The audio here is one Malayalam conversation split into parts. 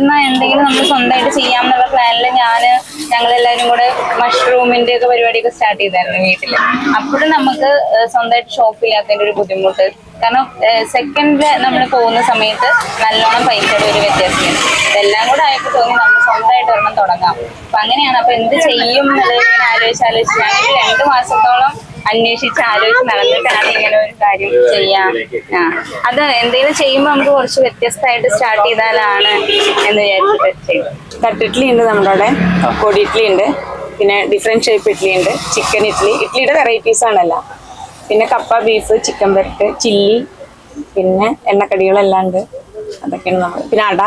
എന്നാ എന്തെങ്കിലും നമ്മൾ സ്വന്തമായിട്ട് ചെയ്യാം എന്നുള്ള പ്ലാനിൽ ഞാൻ ഞങ്ങളെല്ലാവരും കൂടെ മഷ്റൂമിന്റെ ഒക്കെ പരിപാടിയൊക്കെ സ്റ്റാർട്ട് ചെയ്തായിരുന്നു വീട്ടിൽ അപ്പോഴും നമുക്ക് സ്വന്തമായിട്ട് ഷോപ്പ് ഇല്ലാത്തതിന്റെ ഒരു ബുദ്ധിമുട്ട്. കാരണം സെക്കൻഡ് നമ്മൾ പോകുന്ന സമയത്ത് നല്ലോണം പൈസയുടെ ഒരു വ്യത്യാസമുണ്ട്. ഇതെല്ലാം കൂടെ ആയപ്പോൾ തോന്നി നമുക്ക് സ്വന്തമായിട്ട് ഒരെണ്ണം തുടങ്ങാം. അപ്പൊ അങ്ങനെയാണ്. അപ്പൊ എന്ത് ചെയ്യും എന്നുള്ളത് ഇങ്ങനെ ആലോചിച്ച് ആലോചിച്ച്. രണ്ട് മാസത്തോളം അന്വേഷിച്ച് ആലോചിച്ച് നടന്നിട്ടാണ് ഇങ്ങനെ ഒരു കാര്യം ചെയ്യാം. ആ. അത് എന്തെങ്കിലും ചെയ്യുമ്പോൾ നമുക്ക് കുറച്ച് വ്യത്യസ്തമായിട്ട് സ്റ്റാർട്ട് ചെയ്താലാണ് എന്ന് വിചാരിച്ചിട്ട് തട്ടിഡ്ലി ഉണ്ട് നമ്മുടെ അവിടെ. പൊടി ഇഡ്ഡലി ഉണ്ട്. പിന്നെ ഡിഫറെന്റ് ഷേപ്പ് ഇഡ്ഡലി ഉണ്ട്. ചിക്കൻ ഇഡ്ഡലി ഇഡ്ഡലിയുടെ വെറൈറ്റീസ് ആണല്ലോ. പിന്നെ കപ്പ ബീഫ് ചിക്കൻ പെരട്ട് ചില്ലി പിന്നെ എണ്ണക്കടികളെല്ലാം ഉണ്ട്. അതൊക്കെയാണ് നമ്മൾ പിന്നെ അട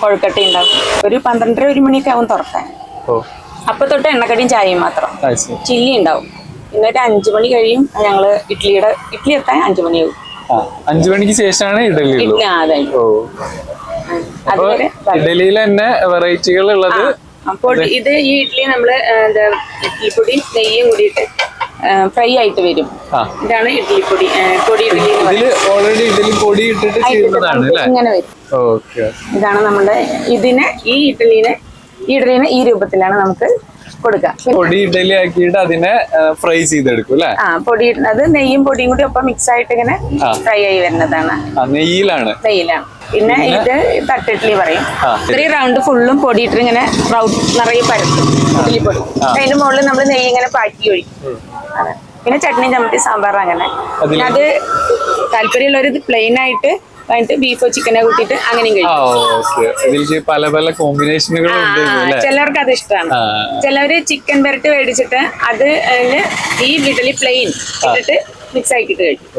കൊഴുക്കട്ട ഉണ്ടാവും ഒരു പന്ത്രണ്ടര ഒരു മണിയൊക്കെ ആവും തുറക്കാൻ. ഓ. അപ്പൊ തൊട്ട് എണ്ണക്കടിയും ചായയും മാത്രം. ചില്ലി ഉണ്ടാവും. ഒരു അഞ്ചു മണി കഴിയും. ഞങ്ങൾ ഇഡ്ഡലിയുടെ ഇഡ്ഡലി എത്താൻ അഞ്ചു മണിയാകും അഞ്ചു മണിക്ക് ശേഷമാണ് ഇഡലി ഇഡ്ഡലി ഇഡലിയിൽ തന്നെ വെറൈറ്റികൾ ഉള്ളത് അപ്പോൾ ഇത് ഈ ഇഡ്ഡലി നമ്മൾ എന്താ ഇഡ്ഡലിപ്പൊടി നെയ്യും കൂടിയിട്ട് ഫ്രൈ ആയിട്ട് വരും. ഇതാണ് ഇഡ്ഡലിപ്പൊടി പൊടി പൊടി ഇഡ്ഡലി ഓൾറെഡി ഇഡലി പൊടി ഇട്ടിട്ട് ചെയ്യുന്നതാണ് ഇങ്ങനെ വരും. ഇതാണ് നമ്മുടെ ഇതിനെ ഈ ഇഡ്ഡലിനെ ഈ ഇഡ്ഡലിനെ ഈ രൂപത്തിലാണ് നമുക്ക് കൊടുക്കുക പിന്നെ പൊടി ഇഡലി ആക്കിയിട്ട് അതിനെ ഫ്രൈ ചെയ്തെടുക്കും അല്ലേ? ആ പൊടി അത് നെയ്യും പൊടിയും കൂടി ഒപ്പം മിക്സ് ആയിട്ട് ഇങ്ങനെ ഫ്രൈ ആയി വരുന്നതാണ്. നെയ്യിലാണ്. നെയ്യിലാണ്. പിന്നെ ഇത് തട്ടിഡ്ലി പറയും. ഇത്രയും റൗണ്ട് ഫുള്ളും പൊടിയിട്ട് ഇങ്ങനെ നിറയെ പരത്തും. ഇഡ്ഡലി പൊടി. അതിന്റെ മുകളിൽ നമ്മൾ നെയ്യ് ഇങ്ങനെ പാറ്റി ഒഴിക്കും. പിന്നെ ചട്നി ചമ്മട്ടി സാമ്പാർ അങ്ങനെ. അത് താല്പര്യമുള്ളവർ പ്ലെയിൻ ആയിട്ട് കഴിഞ്ഞിട്ട് ബീഫോ ചിക്കനോ കൂട്ടിയിട്ട് അങ്ങനെയും കഴിക്കും. പല പല കോമ്പിനേഷനുകൾ ചിലവർക്ക് അത് ഇഷ്ടമാണ് ചിലവര് ചിക്കൻ പെരട്ട് മേടിച്ചിട്ട് അത് ഈ ഇഡലി പ്ലെയിൻ ഇട്ടിട്ട് മിക്സ് ആക്കിട്ട് കഴിക്കും.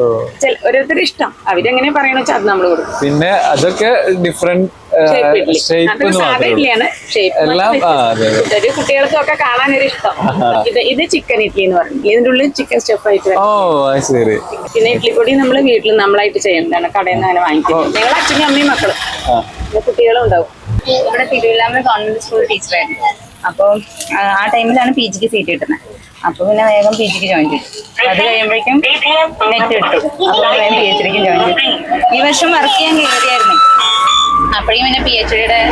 ഓരോരുത്തരുടെ ഇഷ്ടം. അവരെങ്ങനെ പറയണ വെച്ചാൽ അത് നമ്മൾ കൊടുക്കും. പിന്നെ അതൊക്കെ ഡിഫറെന്റ് ഷേപ്പ് ഇഡ്ഡലി ഷേപ്പ് എല്ലാം ചെറിയ അതെ ഒക്കെ കാണാൻ കുട്ടികൾക്കൊക്കെ ഇഷ്ടം ഇത് ഇത് ചിക്കൻ ഇഡ്ഡലി എന്ന് പറയും. ഇതിന്റെ ഉള്ളിൽ ചിക്കൻ സ്റ്റഫ് ആയിട്ട് ഓ ശരി. പിന്നെ ഇഡ്ഡലിപ്പൊടി നമ്മൾ വീട്ടിൽ നമ്മളായിട്ട് ചെയ്യുന്നതാണ് കടയിൽ നിന്ന് അങ്ങനെ വാങ്ങിക്കുന്നത് ഞങ്ങൾ അച്ഛനും അമ്മയും മക്കളും. കുട്ടികളും ഉണ്ടാവും. ഇവിടെ തിരുവില്ലാമല ഗവൺമെന്റ് സ്കൂൾ ടീച്ചറായിരുന്നു അപ്പോൾ ആ ടൈമിലാണ് പി ജിക്ക് സീറ്റ് കിട്ടുന്നത് അപ്പോൾ പിന്നെ വേഗം പി ജിക്ക് ജോയിൻ ചെയ്തു അപ്പൊ അത് കഴിയുമ്പോഴേക്കും നെറ്റ് കിട്ടും അപ്പോൾ പി എച്ച് ഡിക്ക് ജോയിൻ ചെയ്തു ഈ വർഷം വർക്ക് ചെയ്യാൻ കയറിയായിരുന്നു. അപ്പോഴേക്കും